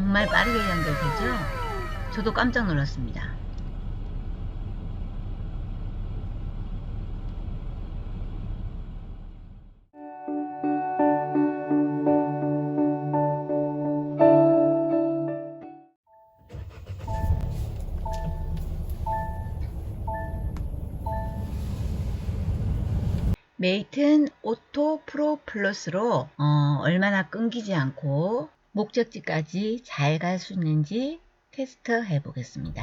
정말 빠르게 연결되죠? 저도 깜짝 놀랐습니다. 메이튼 오토 프로 플러스로 어, 얼마나 끊기지 않고 목적지까지 잘 갈 수 있는지 테스트 해 보겠습니다.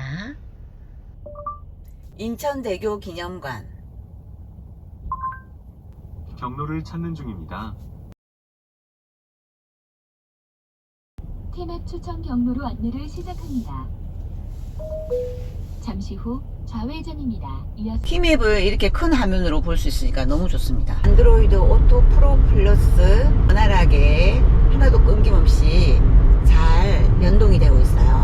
인천대교 기념관 경로를 찾는 중입니다. 티맵 추천 경로로 안내를 시작합니다. 잠시 후 좌회전입니다. 이어서 티맵을 이렇게 큰 화면으로 볼 수 있으니까 너무 좋습니다. 안드로이드 오토 프로 플러스 원활하게 하나도 끊김없이 잘 연동이 되고 있어요.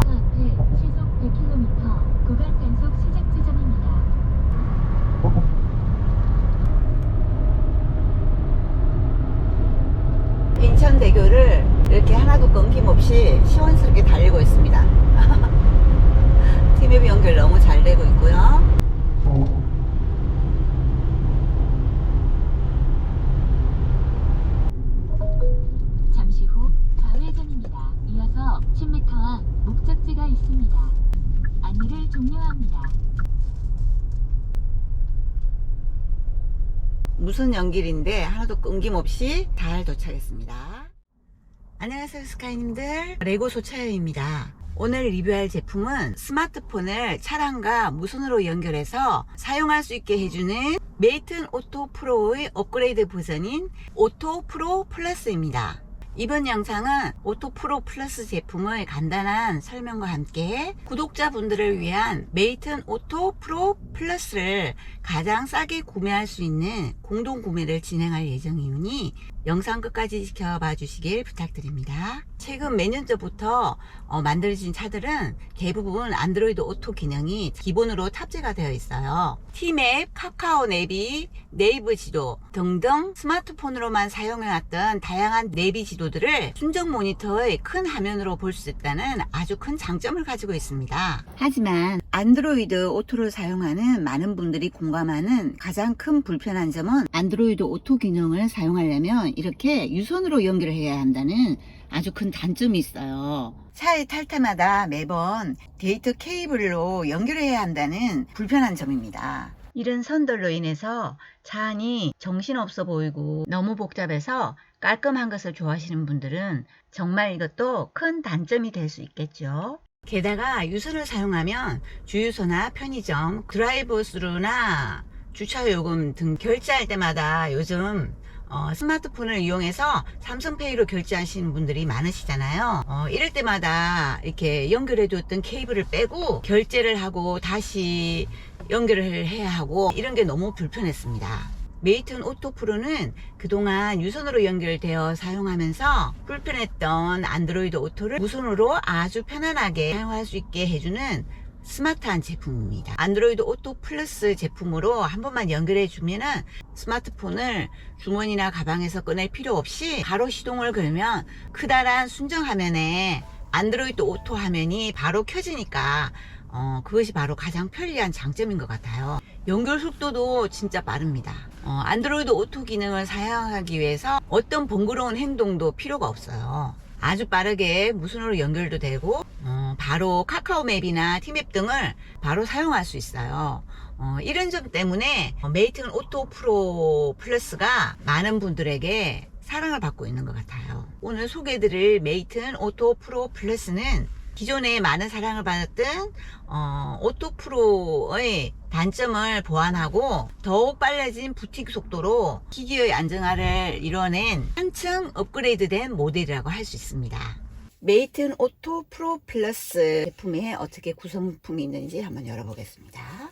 시속 100km 구간 단속 시작 지점입니다. 인천대교를 이렇게 하나도 끊김없이 시원스럽게 달리고 있습니다. 티맵 연결 너무 잘 되고 있고요. 있습니다. 안내를 종료합니다. 무슨 연길인데 하나도 끊김없이 잘 도착했습니다. 안녕하세요 스카이님들 레고 소차요입니다. 오늘 리뷰할 제품은 스마트폰을 차량과 무선으로 연결해서 사용할 수 있게 해주는 메이튼 오토 프로의 업그레이드 버전인 오토 프로 플러스입니다. 이번 영상은 오토 프로 플러스 제품의 간단한 설명과 함께 구독자분들을 위한 메이튼 오토 프로 플러스를 가장 싸게 구매할 수 있는 공동 구매를 진행할 예정이오니 영상 끝까지 지켜봐 주시길 부탁드립니다. 최근 몇년 전부터 어, 만들어진 차들은 대부분 안드로이드 오토 기능이 기본으로 탑재가 되어 있어요. 티맵, 카카오 내비, 네이버 지도 등등 스마트폰으로만 사용해왔던 다양한 내비 지도들을 순정 모니터의 큰 화면으로 볼 수 있다는 아주 큰 장점을 가지고 있습니다. 하지만 안드로이드 오토를 사용하는 많은 분들이 공감하는 가장 큰 불편한 점은 안드로이드 오토 기능을 사용하려면 이렇게 유선으로 연결을 해야 한다는 아주 큰 단점이 있어요. 차에 탈 때마다 매번 데이터 케이블로 연결해야 한다는 불편한 점입니다. 이런 선들로 인해서 차 안이 정신없어 보이고 너무 복잡해서 깔끔한 것을 좋아하시는 분들은 정말 이것도 큰 단점이 될 수 있겠죠. 게다가 유선을 사용하면 주유소나 편의점, 드라이브스루나 주차 요금 등 결제할 때마다 요즘 어, 스마트폰을 이용해서 삼성페이로 결제하시는 분들이 많으시잖아요. 어, 이럴 때마다 이렇게 연결해뒀던 케이블을 빼고 결제를 하고 다시 연결을 해야 하고 이런 게 너무 불편했습니다. 메이튼 오토 프로는 그동안 유선으로 연결되어 사용하면서 불편했던 안드로이드 오토를 무선으로 아주 편안하게 사용할 수 있게 해주는 스마트한 제품입니다. 안드로이드 오토 플러스 제품으로 한 번만 연결해 주면은 스마트폰을 주머니나 가방에서 꺼낼 필요 없이 바로 시동을 걸면 크다란 순정 화면에 안드로이드 오토 화면이 바로 켜지니까 어, 그것이 바로 가장 편리한 장점인 것 같아요. 연결 속도도 진짜 빠릅니다. 어, 안드로이드 오토 기능을 사용하기 위해서 어떤 번거로운 행동도 필요가 없어요. 아주 빠르게 무선으로 연결도 되고 어, 바로 카카오 맵이나 티맵 등을 바로 사용할 수 있어요. 어, 이런 점 때문에 어, 메이튼 오토 프로 플러스가 많은 분들에게 사랑을 받고 있는 것 같아요. 오늘 소개해드릴 메이튼 오토 프로 플러스는 기존에 많은 사랑을 받았던 어, 오토 프로의 단점을 보완하고 더욱 빨라진 부팅 속도로 기기의 안정화를 이뤄낸 한층 업그레이드된 모델이라고 할 수 있습니다. 메이튼 오토 프로 플러스 제품에 어떻게 구성품이 있는지 한번 열어보겠습니다.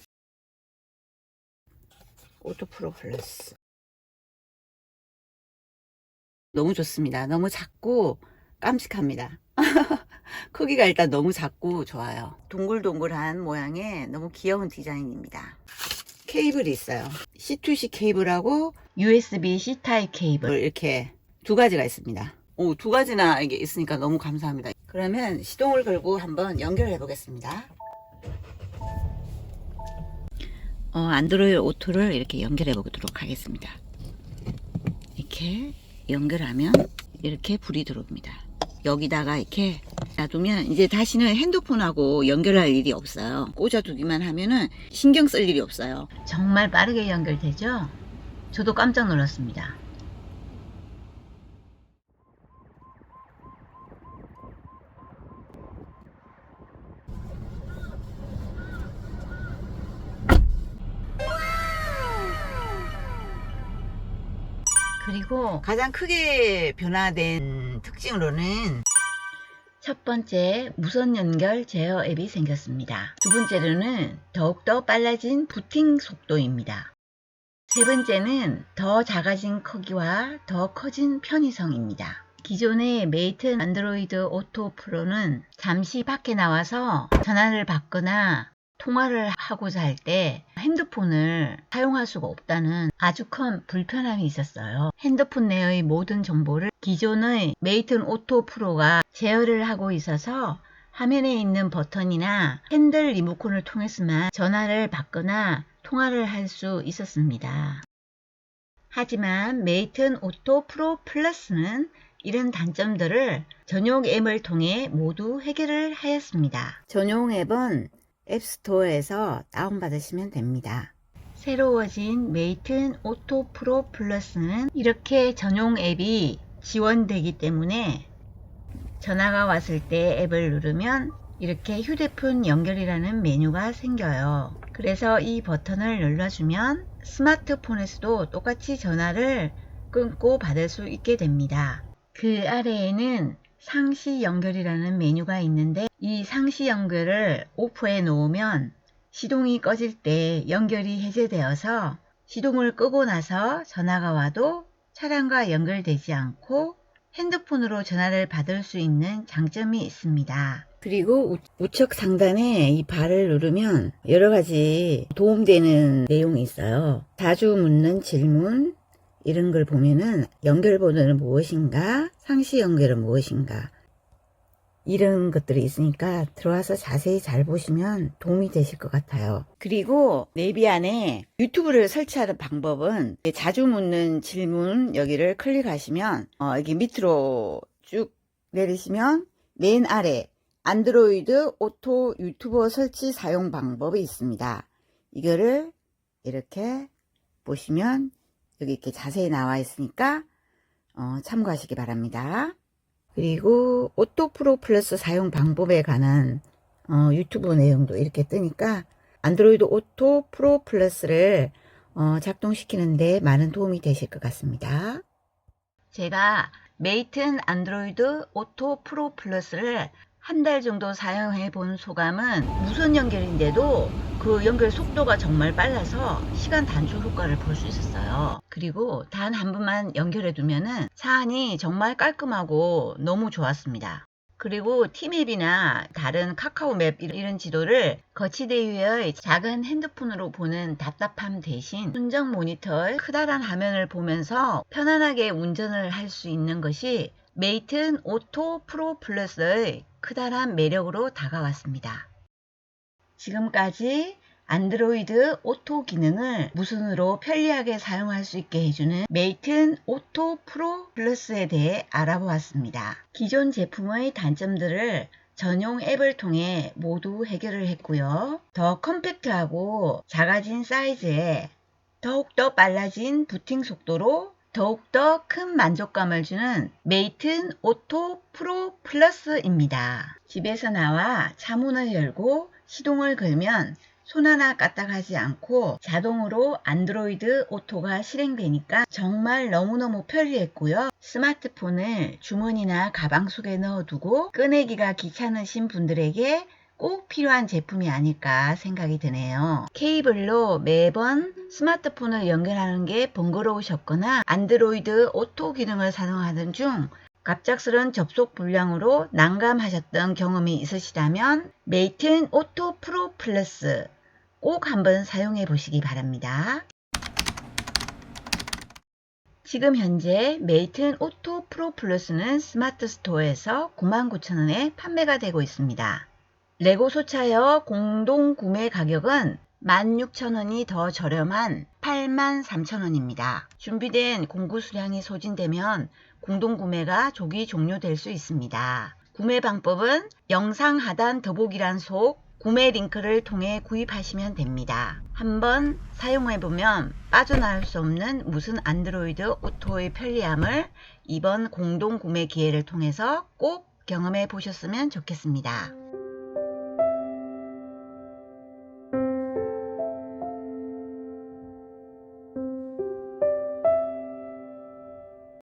오토 프로 플러스 너무 좋습니다. 너무 작고 깜찍합니다. 크기가 일단 너무 작고 좋아요. 동글동글한 모양의 너무 귀여운 디자인입니다. 케이블이 있어요. C2C 케이블하고 USB-C 타입 케이블 이렇게 두 가지가 있습니다. 오, 두 가지나 이게 있으니까 너무 감사합니다. 그러면 시동을 걸고 한번 연결해 보겠습니다. 어, 안드로이드 오토를 이렇게 연결해 보도록 하겠습니다. 이렇게 연결하면 이렇게 불이 들어옵니다. 여기다가 이렇게 놔두면 이제 다시는 핸드폰하고 연결할 일이 없어요. 꽂아두기만 하면은 신경 쓸 일이 없어요. 정말 빠르게 연결되죠? 저도 깜짝 놀랐습니다. 그리고 가장 크게 변화된 특징으로는 첫 번째 무선 연결 제어 앱이 생겼습니다. 두 번째로는 더욱더 빨라진 부팅 속도입니다. 세 번째는 더 작아진 크기와 더 커진 편의성입니다. 기존의 메이튼 안드로이드 오토 프로는 잠시 밖에 나와서 전화를 받거나 통화를 하고자 할 때 핸드폰을 사용할 수가 없다는 아주 큰 불편함이 있었어요. 핸드폰 내의 모든 정보를 기존의 메이튼 오토 프로가 제어를 하고 있어서 화면에 있는 버튼이나 핸들 리모컨을 통해서만 전화를 받거나 통화를 할 수 있었습니다. 하지만 메이튼 오토 프로 플러스는 이런 단점들을 전용 앱을 통해 모두 해결을 하였습니다. 전용 앱은 앱스토어에서 다운받으시면 됩니다. 새로워진 메이튼 오토 프로 플러스는 이렇게 전용 앱이 지원되기 때문에 전화가 왔을 때 앱을 누르면 이렇게 휴대폰 연결이라는 메뉴가 생겨요. 그래서 이 버튼을 눌러주면 스마트폰에서도 똑같이 전화를 끊고 받을 수 있게 됩니다. 그 아래에는 상시 연결이라는 메뉴가 있는데 이 상시 연결을 오프해 놓으면 시동이 꺼질 때 연결이 해제되어서 시동을 끄고 나서 전화가 와도 차량과 연결되지 않고 핸드폰으로 전화를 받을 수 있는 장점이 있습니다. 그리고 우, 우측 상단에 이 발을 누르면 여러 가지 도움되는 내용이 있어요. 자주 묻는 질문, 이런 걸 보면은 연결번호는 무엇인가, 상시 연결은 무엇인가, 이런 것들이 있으니까 들어와서 자세히 잘 보시면 도움이 되실 것 같아요. 그리고 내비 안에 유튜브를 설치하는 방법은 자주 묻는 질문 여기를 클릭하시면 어, 여기 밑으로 쭉 내리시면 맨 아래 안드로이드 오토 유튜버 설치 사용 방법이 있습니다. 이거를 이렇게 보시면 여기 이렇게 자세히 나와 있으니까 어, 참고하시기 바랍니다. 그리고 오토프로 플러스 사용 방법에 관한 어, 유튜브 내용도 이렇게 뜨니까 안드로이드 오토 프로 플러스를 어, 작동시키는데 많은 도움이 되실 것 같습니다. 제가 메이튼 안드로이드 오토 프로 플러스를 한 달 정도 사용해 본 소감은 무선 연결인데도 그 연결 속도가 정말 빨라서 시간 단축 효과를 볼 수 있었어요. 그리고 단 한 번만 연결해 두면은 사안이 정말 깔끔하고 너무 좋았습니다. 그리고 티맵이나 다른 카카오맵 이런 지도를 거치대위의 작은 핸드폰으로 보는 답답함 대신 순정 모니터의 크다란 화면을 보면서 편안하게 운전을 할 수 있는 것이 메이튼 오토 프로 플러스의 크다란 매력으로 다가왔습니다. 지금까지 안드로이드 오토 기능을 무선으로 편리하게 사용할 수 있게 해주는 메이튼 오토 프로 플러스에 대해 알아보았습니다. 기존 제품의 단점들을 전용 앱을 통해 모두 해결을 했고요. 더 컴팩트하고 작아진 사이즈에 더욱더 빨라진 부팅 속도로 더욱더 큰 만족감을 주는 메이튼 오토 프로 플러스입니다. 집에서 나와 차문을 열고 시동을 걸면 손 하나 까딱하지 않고 자동으로 안드로이드 오토가 실행되니까 정말 너무너무 편리했고요. 스마트폰을 주머니나 가방 속에 넣어두고 꺼내기가 귀찮으신 분들에게 꼭 필요한 제품이 아닐까 생각이 드네요. 케이블로 매번 스마트폰을 연결하는 게 번거로우셨거나 안드로이드 오토 기능을 사용하던 중 갑작스런 접속 불량으로 난감하셨던 경험이 있으시다면 메이튼 오토 프로 플러스 꼭 한번 사용해 보시기 바랍니다. 지금 현재 메이튼 오토 프로 플러스는 스마트 스토어에서 99,000원에 판매가 되고 있습니다. 레고 소차여 공동 구매 가격은 16,000원이 더 저렴한 83,000원입니다. 준비된 공구 수량이 소진되면 공동 구매가 조기 종료될 수 있습니다. 구매 방법은 영상 하단 더보기란 속 구매 링크를 통해 구입하시면 됩니다. 한번 사용해보면 빠져나올 수 없는 무슨 안드로이드 오토의 편리함을 이번 공동 구매 기회를 통해서 꼭 경험해 보셨으면 좋겠습니다.